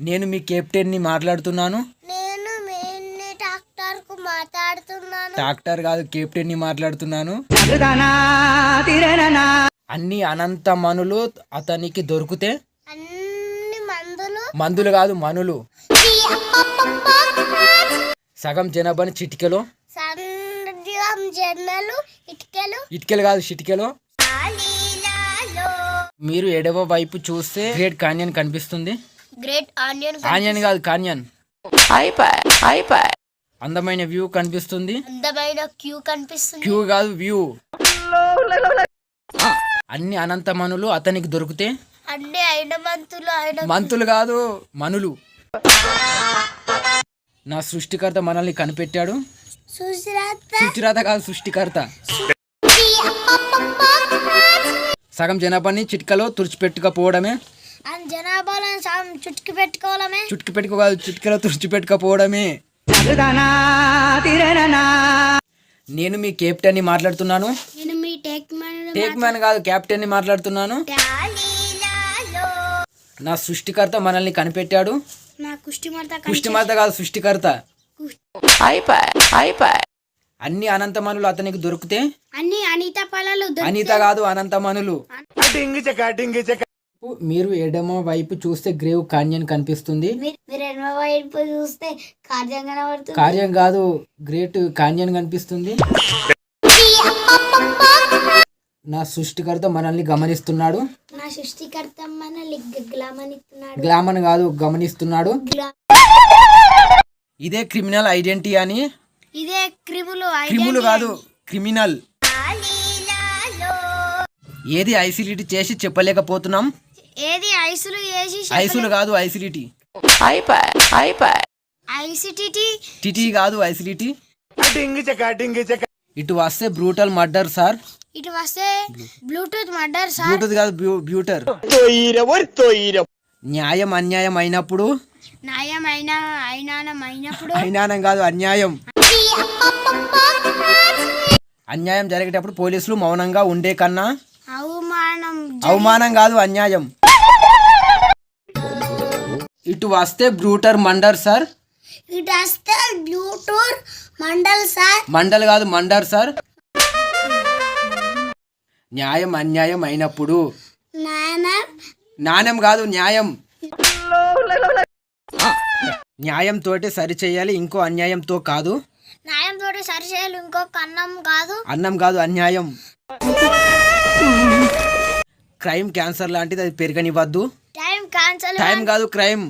నేను మీ కెప్టెన్ని మాట్లాడుతున్నాను? నేను మెయిన్ డాక్టర్కు మాట్లాడుతున్నాను. డాక్టర్ కాదు కెప్టెన్ని మాట్లాడుతున్నాను? అన్ని అనంత మనులు అతనికి దొరికితే? అన్ని మందులు. మందులు కాదు మనులు. సగం జనాభాని చిటికెలో? ఇటుకలు. ఇటుకెలు కాదు చిటికెలో? మీరు ఎడవ వైపు చూస్తే గ్రేట్ కాన్యన్ కనిపిస్తుంది. గ్రేట్ ఆనియన్ కాన్యన్ కాదు కాన్యన్ అందమైన వ్యూ కనిపిస్తుంది. అందమైన క్యూ కనిపిస్తుంది. క్యూ కాదు వ్యూ అన్ని అనంత మనులు అతనికి దొరికితే. అన్ని అయిన మంతులు అయిన మంతులు కాదు మనులు. నా సృష్టికర్త మనల్ని కనిపెట్టాడు. సుచిరాత కాదు సృష్టికర్త. సగం జనాభాని చిట్కలో తుడిచిపెట్టుకపోవడమే. జనాభాలను చుట్టుకు పెట్టుకోవాలమే. చుట్టుకు పెట్టుకో కాదు చిట్కలో తుడిచిపెట్టుకపోవడమే నేను మీ కెప్టెన్ని మాట్లాడుతున్నాను. నేను మీ టేక్ మ్యాన్ టేక్ మ్యాన్ కాదు కెప్టెన్ని మాట్లాడుతున్నాను. లీలాలో నా సృష్టికర్త మనల్ని కనిపెట్టాడు. నా కుష్టి మడత సృష్టిమాత కాదు సృష్టికర్త. అన్ని అనంతమనులు అతనికి దొరికితే అన్ని అనిత పళ్ళలు అనిత కాదు అనంతమనులు. మీరు ఎడమ వైపు చూస్తే గ్రేవ్ కాన్యన్ కనిపిస్తుంది. మీరు ఎనభై వైపు చూస్తే కార్యం కనబడుతుంది. కార్యం కాదు గ్రేట్ కాన్యన్ కనిపిస్తుంది. నా సృష్టికర్త మనల్ని గమనిస్తున్నాడు. నా సృష్టికర్త మన గ్లామనిస్తున్నాడు గ్లామన్ కాదు గమనిస్తున్నాడు. ఇదే క్రిమినల్ ఐడెంటిటీ అని. ఇదే క్రిములు క్రిములు కాదు క్రిమినల్. ఏది ఐసిలిటీ చేసి చెప్పలేకపోతున్నాం? ఏది ఐసులు వేసి ఐసులు కాదు ఐసిలిటీ. ఐసిటిటి? టిటి కాదు ఐసిలిటీ. ఇటు వస్తే బ్రూటల్ మర్డర్ సార్. ఇటు వస్తే బ్లూటూత్ మర్డర్ సార్. బ్లూటూత్ కాదు బ్యూ- బ్యూటర్. న్యాయం అన్యాయం అయినప్పుడు? న్యాయం అయినా అయినానం అయినప్పుడు? అయినానం కాదు అన్యాయం. అన్యాయం జరిగేటప్పుడు పోలీసులు మౌనంగా ఉండే కన్నా అవమానం కాదు అన్యాయం. ఇటు వస్తే బ్రూటర్ మండర్ సార్. ఇటు వస్తే బ్లూటూత్ మండల్ సార్. మండల్ కాదు మండర్ సార్. న్యాయం అన్యాయం అయినప్పుడు. నాణ్యం కాదు న్యాయం. న్యాయం తోటి సరి చేయాలి ఇంకో అన్యాయంతో కాదు. న్యాయం తోటి సరిచేయాలి ఇంకో కన్నం కాదు. అన్నం కాదు అన్యాయం. క్రైమ్ క్యాన్సర్ లాంటిది అది పెరగనివ్వద్దు. టైం కాదు క్రైమ్.